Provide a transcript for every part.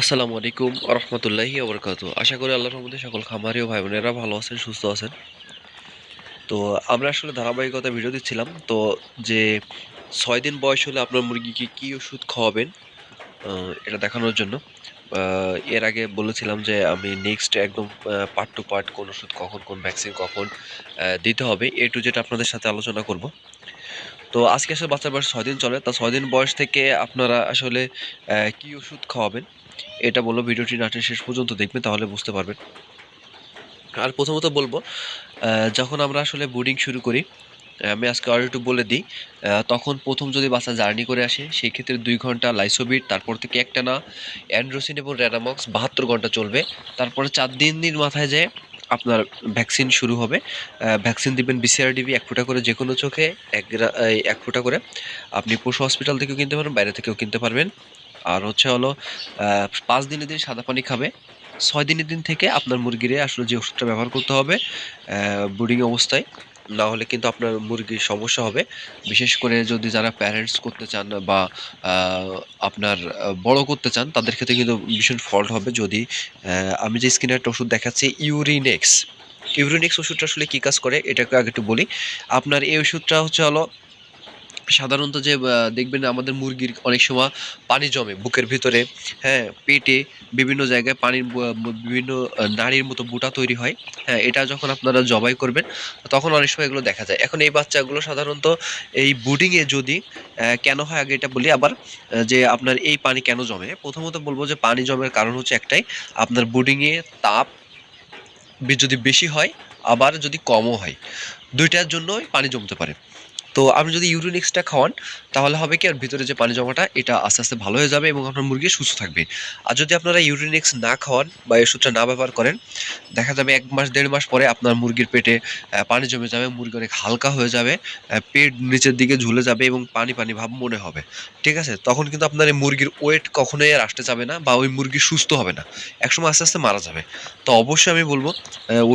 আসসালামু আলাইকুম রহমতুল্লাহি আবরকাত আশা করি আল্লাহর রহমতে সকল খামারি ও ভাই বোনেরা ভালো আছেন, সুস্থ আছেন। তো আমরা আসলে ধারাবাহিকতা ভিডিও দিচ্ছিলাম। তো যে ছয় দিন বয়স হলে আপনার মুরগিকে কী ওষুধ খাওয়াবেন এটা দেখানোর জন্য। এর আগে বলেছিলাম যে আমি নেক্সট একদম পার্ট টু পার্ট কোন ওষুধ কখন, কোন ভ্যাকসিন কখন দিতে হবে। এ টু যেটা আপনাদের সাথে আলোচনা করব। তো আজকে আসলে বাচ্চার বয়স ছয় দিন চলে। তা ছয় দিন বয়স থেকে আপনারা আসলে কি ওষুধ খাওয়াবেন, এটা বলব ভিডিওটি নাটের শেষ পর্যন্ত দেখবেন, তাহলে বুঝতে পারবেন। আর প্রথমত বলব যখন আমরা আসলে বোর্ডিং শুরু করি, আমি আজকে আর একটু বলে দিই তখন প্রথম যদি বাচ্চা জার্নি করে আসে সেই ক্ষেত্রে দুই ঘণ্টা লাইসোবিট, তারপর থেকে একটা না অ্যান্ড্রোসিন এবং র্যানামক্স বাহাত্তর ঘণ্টা চলবে। তারপরে চার দিন দিন মাথায় যায় আপনার ভ্যাকসিন শুরু হবে। ভ্যাকসিন দিবেন বিসিআরডিবি এক ফুটা করে যে কোনো চোখে, এক এক ফুটা করে। আপনি পশু হসপিটাল থেকেও কিনতে পারবেন, বাইরে থেকেও কিনতে পারবেন। আর হচ্ছে হলো পাঁচ দিনের দিন সাদা পানি খাবে। ছয় দিনের দিন থেকে আপনার মুরগিরে আসলে যে ওষুধটা ব্যবহার করতে হবে ব্রিডিং অবস্থায়। না হলে কিন্তু আপনার মুরগির সমস্যা হবে। বিশেষ করে যদি যারা প্যারেন্টস করতে চান বা আপনার বড় করতে চান, তাদের ক্ষেত্রে কিন্তু ভীষণ ফল্ট হবে যদি আমি যে স্কিনের একটা ওষুধ দেখাচ্ছি ইউরিনেক্স ইউরিনেক্স ওষুধটা আসলে কী কাজ করে? এটাকে আগে একটু বলি। আপনার এই ওষুধটা হচ্ছে হলো সাধারণত যে দেখবেন আমাদের মুরগির অনেক সময় পানি জমে বুকের ভিতরে। হ্যাঁ পেটে বিভিন্ন জায়গায় পানির বিভিন্ন নাড়ির মতো বুটা তৈরি হয়। হ্যাঁ এটা যখন আপনারা জবাই করবেন, তখন অনেক সময় এগুলো দেখা যায়। এখন এই বাচ্চাগুলো সাধারণত এই বুডিংয়ে যদি কেন হয় আগে এটা বলি আবার যে আপনার এই পানি কেন জমে? প্রথমত বলব যে পানি জমের কারণ হচ্ছে একটাই, আপনার বুডিংয়ে তাপ যদি বেশি হয়, আবার যদি কমও হয়, দুইটার জন্যই পানি জমতে পারে। তো আপনি যদি ইউরিনিক্সটা খাওয়ান, তাহলে হবে কি, আর ভিতরে যে পানি জমাটা, এটা আস্তে আস্তে ভালো হয়ে যাবে এবং আপনার মুরগি সুস্থ থাকবে। আর যদি আপনারা ইউরিনিক্স না খাওয়ান বা ওষুধটা না ব্যবহার করেন, দেখা যাবে এক মাস, দেড় মাস পরে আপনার মুরগির পেটে পানি জমে যাবে, মুরগি অনেক হালকা হয়ে যাবে পেট নিচের দিকে ঝুলে যাবে এবং পানি পানি ভাব মনে হবে। ঠিক আছে? তখন কিন্তু আপনার এই মুরগির ওয়েট কখনোই আর আসতে যাবে না বা ওই মুরগি সুস্থ হবে না। একসময় আস্তে আস্তে মারা যাবে। তো অবশ্যই আমি বলব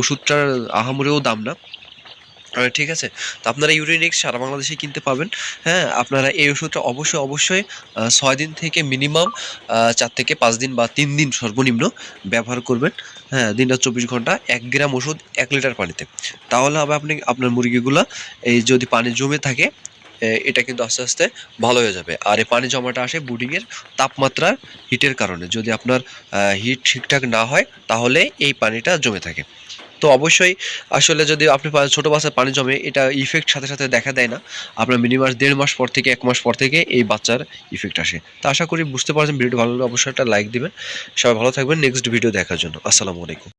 ওষুধটার আহামরেও দাম না। ঠিক আছে? তো আপনারা ইউরিনিক্স সারা বাংলাদেশে কিনতে পাবেন। হ্যাঁ আপনারা এই ওষুধটা অবশ্যই অবশ্যই ছয় দিন থেকে মিনিমাম চার থেকে পাঁচ দিন বা তিন দিন সর্বনিম্ন ব্যবহার করবেন। হ্যাঁ দিনটা চব্বিশ ঘণ্টা এক গ্রাম ওষুধ এক লিটার পানিতে। তাহলে হবে আপনি, আপনার মুরগিগুলো, এই যদি পানি জমে থাকে এটা কিন্তু আস্তে আস্তে ভালো হয়ে যাবে। আর এই পানি জমাটা আসে বুডিংয়ের তাপমাত্রার হিটের কারণে। যদি আপনার হিট ঠিকঠাক না হয়, তাহলে এই পানিটা জমে থাকে। তো অবশ্যই আসলে যদি আপনি ছোটো বাচ্চার পানি জমে এটা ইফেক্ট সাথে সাথে দেখা দেয় না। আপনার মিনিমাম দেড় মাস পর থেকে, এক মাস পর থেকে এই বাচ্চার ইফেক্ট আসে। তো আশা করি বুঝতে পারছেন, ভিডিওটি ভালো লাগলে অবশ্যই একটা লাইক দিবেন। সবাই ভালো থাকবেন নেক্সট ভিডিও দেখার জন্য। আসসালামু আলাইকুম।